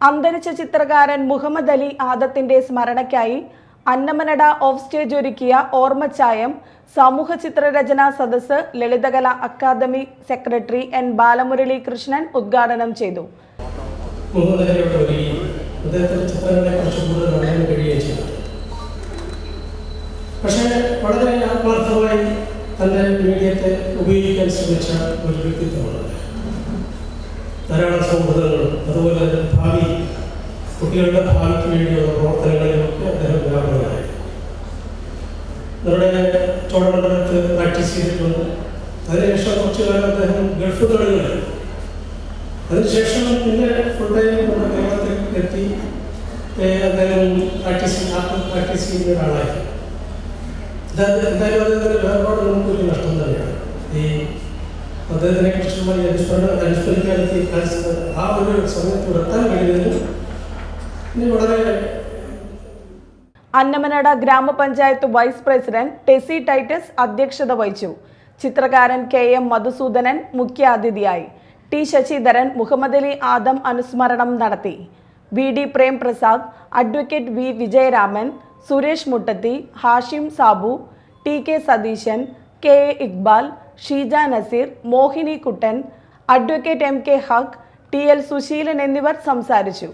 അന്തരിച്ച ചിത്രകാരൻ മുഹമ്മദ് അലി ആദത്തിന്റെ സ്മരണയ്ക്കായി അന്നമനട ഓഫ് സ്റ്റേജ് ഒരുക്കിയ ഓർമ്മച്ചായം സമൂഹ ചിത്രരചനാ സദസ്സ് Lalithakala academy secretary N Balamurali Krishnan ഉദ്ഘാടനം ചെയ്തു. പക്ഷേ വളരെ ആത്മാർത്ഥമായി തന്റെ മീഡിയത്തെ ഉപയോഗിക്കാൻ ശ്രമിച്ച ഒരു വ്യക്തിത്വമാണ് ധാരാളം സൗഹൃദങ്ങളും അതുപോലെ കുട്ടികളുടെ ഭാവിക്ക് വേണ്ടിയുള്ള പ്രവർത്തനങ്ങളിലൊക്കെ അദ്ദേഹം വ്യാപകമായി നമ്മുടെ ചോഴമണ്ഡലത്ത് പ്രാക്ടീസ് ചെയ്തിട്ടുണ്ട്. അതിനുശേഷം കുറച്ചു കാലം അദ്ദേഹം ഗൾഫ് കളികളിൽ. അതിനുശേഷം പിന്നെ ഫുൾ ടൈം നമ്മുടെ കേരളത്തിൽ എത്തി അദ്ദേഹം പ്രാക്ടീസ് പ്രാക്ടീസ് ചെയ്യുന്ന ഒരാളായി. എന്തായാലും അദ്ദേഹത്തിന് വേർപാട് നമുക്കൊരു നഷ്ടം തന്നെയാണ്. ഈ അദ്ദേഹത്തിനെ കുറിച്ചുള്ള അനുസ്മരണ അനുസ്മരിക്കാനെത്തി ആ ഒരു സമയത്ത് എത്താൻ കഴിയുന്ന അന്നമനട ഗ്രാമപഞ്ചായത്ത് വൈസ് പ്രസിഡന്റ് ടെസി ടൈറ്റസ് അധ്യക്ഷത വഹിച്ചു. ചിത്രകാരൻ കെ എം മധുസൂദനൻ മുഖ്യാതിഥിയായി. ടി ശശിധരൻ മുഹമ്മദ് അലി ആദം അനുസ്മരണം നടത്തി. V D Premprasad advocate V Vijayaraman Suresh Muttathi Hashim Sabu T K Satheesan K A Iqbal Sheeja Nazeer Mohini Kuttan advocate M K Haq T L Susheelan എന്നിവർ സംസാരിച്ചു.